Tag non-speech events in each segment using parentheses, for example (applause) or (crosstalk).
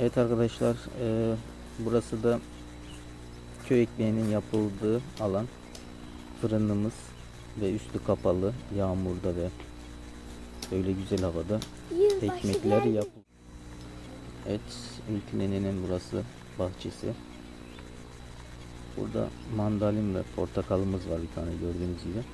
Evet arkadaşlar e, burası da köy ekmeğinin yapıldığı alan. Fırınımız ve üstü kapalı yağmurda ve böyle güzel havada ekmekler yap. Evet Ülkü Nene'nin burası bahçesi. Burada mandalin ve portakalımız var bir tane gördüğünüz gibi.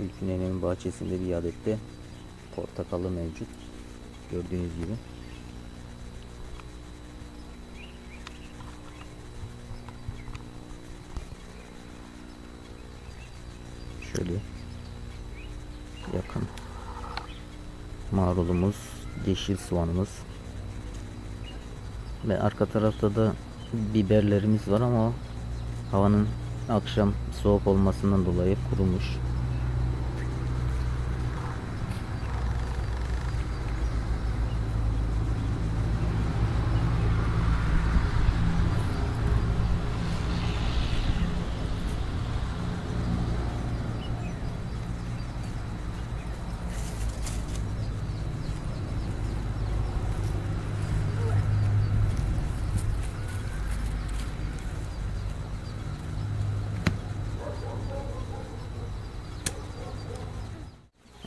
Ülkü Nene'nin bahçesinde bir adet de portakalı mevcut. Gördüğünüz gibi. Şöyle yakın. Marulumuz, yeşil soğanımız. Ve arka tarafta da biberlerimiz var ama havanın akşam soğuk olmasından dolayı kurumuş.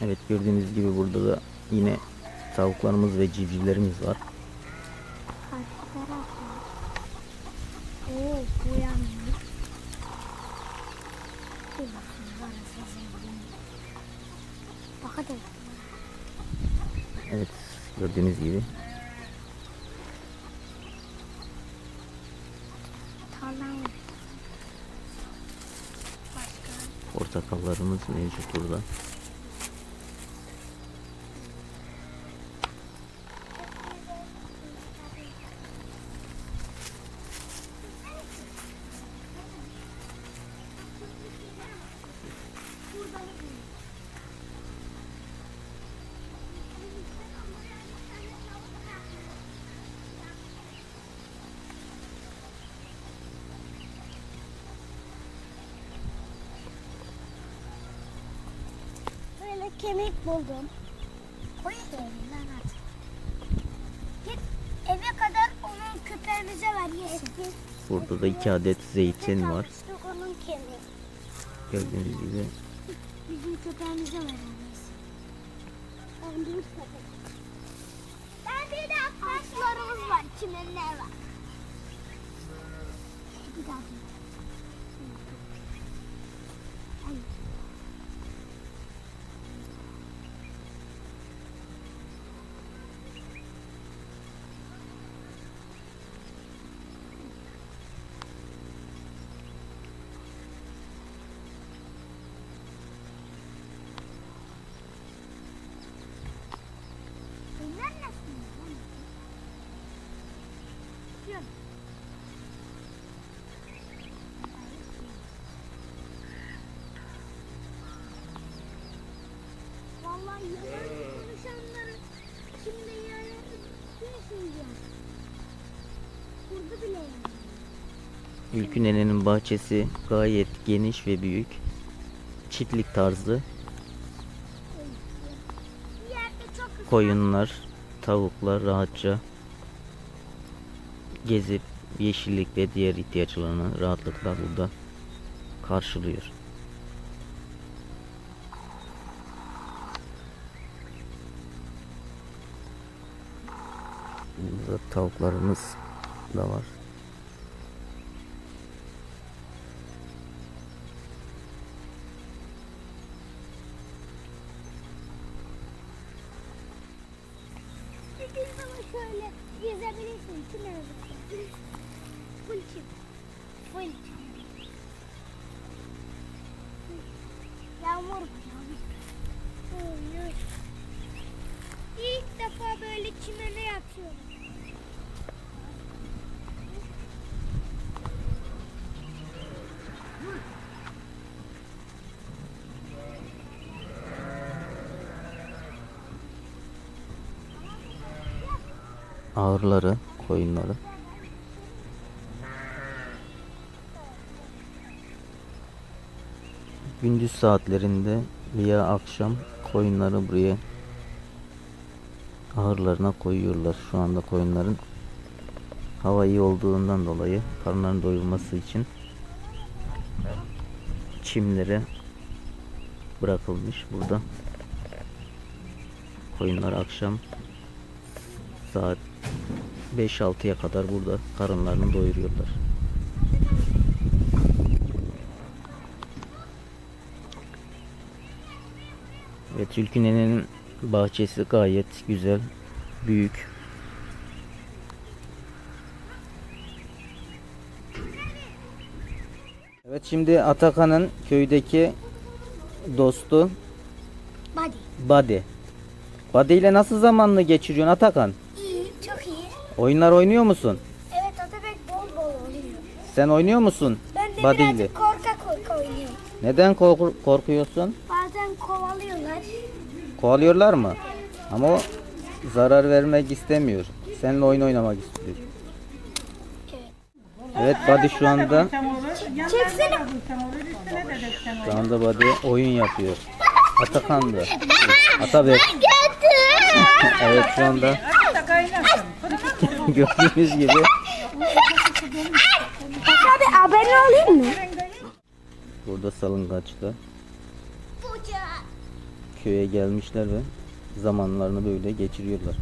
Evet gördüğünüz gibi burada da yine tavuklarımız ve civcivlerimiz var. Evet gördüğünüz gibi portakallarımız mevcut burada. Kemik buldum. Koy elinden at. Git eve kadar onun köpeğimize ver yesin. Burada da iki adet zeytin var. Onun kemiği. Gördüğünüz gibi Bizim köpeğimize ver yesin. Ben bir köpek. Ben bir de taşlarımız var. Çimenler var. Bir daha. Vallahi yalan konuşanları şimdi yani düşüneceğim. Burada bile yani. Ülkü Nene'nin bahçesi gayet geniş ve büyük. Çiftlik tarzı. Koyunlar, tavuklar rahatça gezip yeşillik ve diğer ihtiyaçlarını rahatlıkla burada karşılıyor. Burada tavuklarımız da var. Şöyle gezebilirsin. Kim yazık? Full çim. Full çim. Yağmur oy. İlk defa böyle çimene yatıyorum. Ağırları, koyunları. gündüz saatlerinde veya akşam koyunları buraya ahırlarına koyuyorlar. Şu anda koyunların hava iyi olduğundan dolayı karınlarını doyurması için çimlere bırakılmış burada. Koyunlar akşam saat 5-6'ya kadar burada karınlarını doyuruyorlar. Ve Tülküne'nin bahçesi gayet güzel, büyük. Evet şimdi Atakan'ın köydeki dostu Body. Badi. Badi ile nasıl zamanını geçiriyorsun Atakan? Oyunlar oynuyor musun? Evet Atabek bol bol oynuyor. Sen oynuyor musun Ben de ile? birazcık korka korka oynuyorum. Neden korku- korkuyorsun? Bazen kovalıyorlar. Kovalıyorlar mı? Ama o zarar vermek istemiyor. Seninle oyun oynamak istiyor. Evet Badi şu anda Çeksene. şu anda Badi oyun yapıyor. Atakan da. (laughs) Atabek. (laughs) evet şu anda (laughs) gördüğünüz gibi Abi abone olayım mı? burada salıngaçta köye gelmişler ve zamanlarını böyle geçiriyorlar.